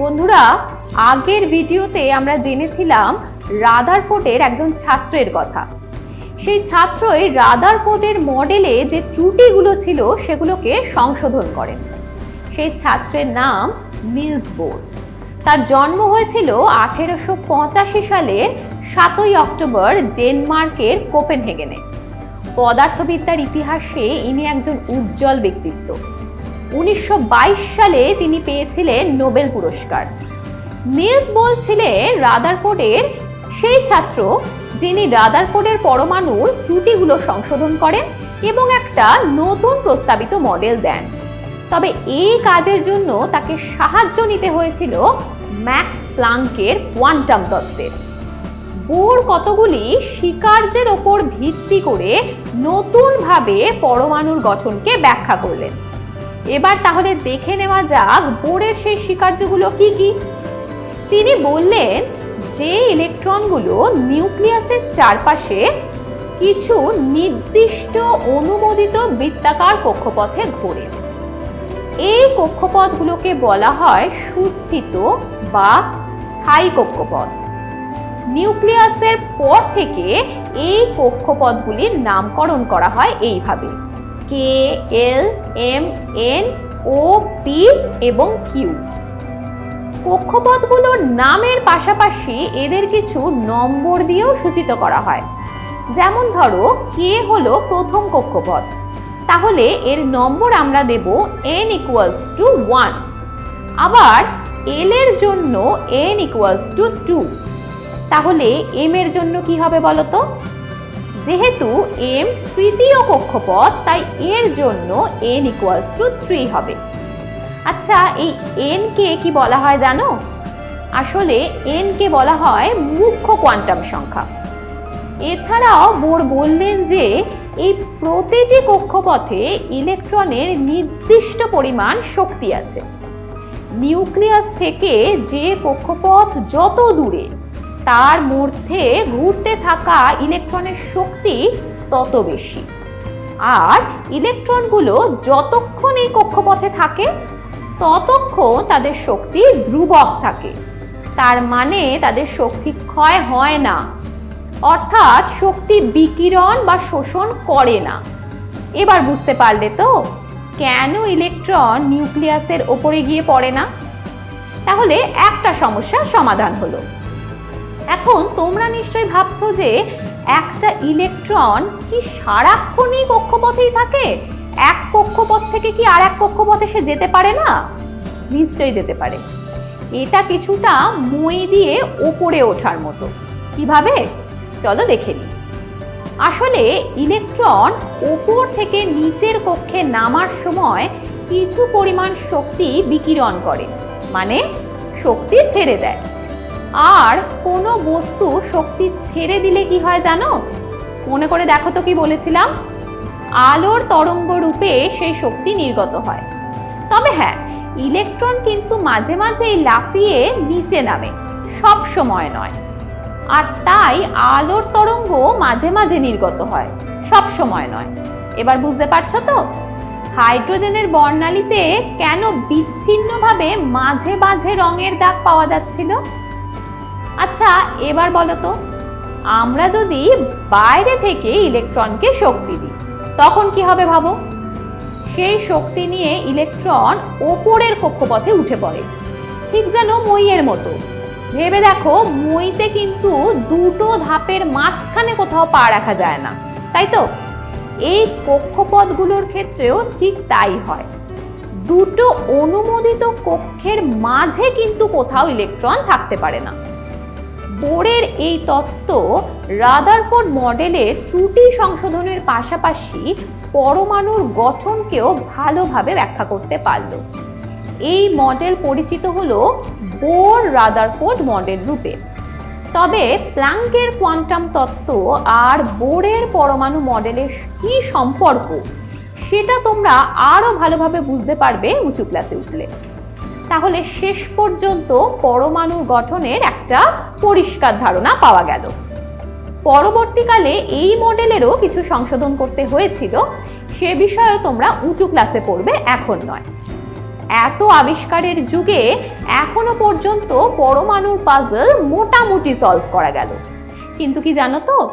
বন্ধুরা, আগের ভিডিওতে আমরা জেনেছিলাম রাদারফোর্ডের একজন ছাত্রের কথা। সেই ছাত্রই রাদারফোর্ডের মডেলে যে ত্রুটিগুলো ছিল সেগুলোকে সংশোধন করেন সেই ছাত্রের নাম মিলস বোর তার জন্ম হয়েছিল আঠেরোশো পঁচাশি সালের সাতই অক্টোবর ডেনমার্কের কোপেনহেগেনে। পদার্থবিদ্যার ইতিহাসে ইনি একজন উজ্জ্বল ব্যক্তিত্ব। উনিশশো বাইশ সালে তিনি পেয়েছিলেন নোবেল পুরস্কার। নিলস বোল ছিলেন রাদারফোর্ডের সেই ছাত্র যিনি রাদারফোর্ডের পরমাণুর ত্রুটিগুলো সংশোধন করেন এবং একটা নতুন প্রস্তাবিত মডেল দেন। তবে এই কাজের জন্য তাকে সাহায্য নিতে হয়েছিল ম্যাক্স প্লাঙ্কের কোয়ান্টাম তত্ত্বের। বোর কতগুলি স্বীকার্যের ওপর ভিত্তি করে নতুনভাবে পরমাণুর গঠনকে ব্যাখ্যা করলেন। এবার তাহলে দেখে নেওয়া যাক বোরের সেই স্বীকার্যগুলো কি কি। তিনি বললেন, যে ইলেকট্রনগুলো নিউক্লিয়াসের চারপাশে কিছু নির্দিষ্ট অনুমোদিত বৃত্তাকার কক্ষপথে ঘোরে। এই কক্ষপথগুলোকে বলা হয় সুস্থিত বা স্থায়ী কক্ষপথ। নিউক্লিয়াসের পর থেকে এই কক্ষপথগুলির নামকরণ করা হয় এইভাবে। K L M N O P এবং কিউ কক্ষপথগুলোর নামের পাশাপাশি এদের কিছু নম্বর দিয়েও সূচিত করা হয়। যেমন ধরো কে হলো প্রথম কক্ষপথ। তাহলে এর নম্বর আমরা দেব এন ইকুয়ালস টু ওয়ান আবার এল এর জন্য এন ইকুয়ালস টু টু তাহলে এম এর জন্য কি হবে বলতো? যেহেতু এম তৃতীয় কক্ষপথ, তাই এর জন্য এন ইকুয়ালস টু থ্রি হবে। আচ্ছা এই এন কে কি বলা হয় জানো? আসলে এন কে বলা হয় মুখ্য কোয়ান্টাম সংখ্যা। এছাড়াও বোর বললেন যে এই প্রতিটি কক্ষপথে ইলেকট্রনের নির্দিষ্ট পরিমাণ শক্তি আছে। নিউক্লিয়াস থেকে যে কক্ষপথ যত দূরে, তার মধ্যে ঘুরতে থাকা ইলেকট্রনের শক্তি তত বেশি। আর ইলেকট্রনগুলো যতক্ষণ এই কক্ষপথে থাকে, ততক্ষণ তাদের শক্তি ধ্রুবক থাকে। তার মানে তাদের শক্তি ক্ষয় হয় না। অর্থাৎ শক্তি বিকিরণ বা শোষণ করে না। এবার বুঝতে পারলে তো, কেন ইলেকট্রন নিউক্লিয়াসের ওপরে গিয়ে পড়ে না? তাহলে একটা সমস্যার সমাধান হলো। এখন তোমরা নিশ্চয়ই ভাবছ যে একটা ইলেকট্রন কি সারাক্ষণই কক্ষপথেই থাকে? এক কক্ষপথ থেকে কি আর এক কক্ষপথে সে যেতে পারে না? নিশ্চয়ই যেতে পারে। এটা কিছুটা মই দিয়ে ওপরে ওঠার মতো। কীভাবে? চলো দেখে নিই। আসলে ইলেকট্রন ওপর থেকে নিচের কক্ষে নামার সময় কিছু পরিমাণ শক্তি বিকিরণ করে মানে শক্তি ছেড়ে দেয়। আর কোনো বস্তু শক্তি ছেড়ে দিলে কি হয় জানো? মনে করে দেখো তো কি বলেছিলাম? আলোর তরঙ্গ রূপে সেই শক্তি নির্গত হয়। তবে হ্যাঁ ইলেকট্রন কিন্তু মাঝে মাঝেই লাফিয়ে নিচে নামে, সব সময় নয়। আর তাই আলোর তরঙ্গ মাঝে মাঝে নির্গত হয়, সব সময় নয়। এবার বুঝতে পারছ তো? হাইড্রোজেনের বর্ণালীতে কেন বিচ্ছিন্নভাবে মাঝে মাঝে রঙের দাগ পাওয়া যাচ্ছিল? আচ্ছা এবার বলো তো। আমরা যদি বাইরে থেকে ইলেকট্রনকে শক্তি দিই, তখন কি হবে ভাবো? সেই শক্তি নিয়ে ইলেকট্রন ওপরের কক্ষপথে উঠে পড়ে, ঠিক যেন মইয়ের মতো। ভেবে দেখো, মইতে কিন্তু দুটো ধাপের মাঝখানে কোথাও পা রাখা যায় না, তাই তো? এই কক্ষপথগুলোর ক্ষেত্রেও ঠিক তাই হয়। দুটো অনুমোদিত কক্ষের মাঝে কিন্তু কোথাও ইলেকট্রন থাকতে পারে না। বোরের এই তত্ত্ব রাদারফোর্ড মডেলের ত্রুটি সংশোধনের পাশাপাশি পরমাণুর গঠনকেও ভালোভাবে ব্যাখ্যা করতে পারল। এই মডেল পরিচিত হল বোর রাদারফোর্ড মডেল রূপে। তবে প্লাঙ্কের কোয়ান্টাম তত্ত্ব আর বোরের পরমাণু মডেলের কি সম্পর্ক, সেটা তোমরা আরও ভালোভাবে বুঝতে পারবে উঁচু ক্লাসে উঠলে। তাহলে শেষ পর্যন্ত পরমাণুর গঠনের একটা পরিষ্কার ধারণা পাওয়া গেল। পরবর্তীকালে এই মডেলেরও কিছু সংশোধন করতে হয়েছিল, সে বিষয়েও তোমরা উঁচু ক্লাসে পড়বে, এখন নয়। এত আবিষ্কারের যুগে এখনও পর্যন্ত পরমাণুর পাজল মোটামুটি সলভ করা গেল। কিন্তু কি জানো তো?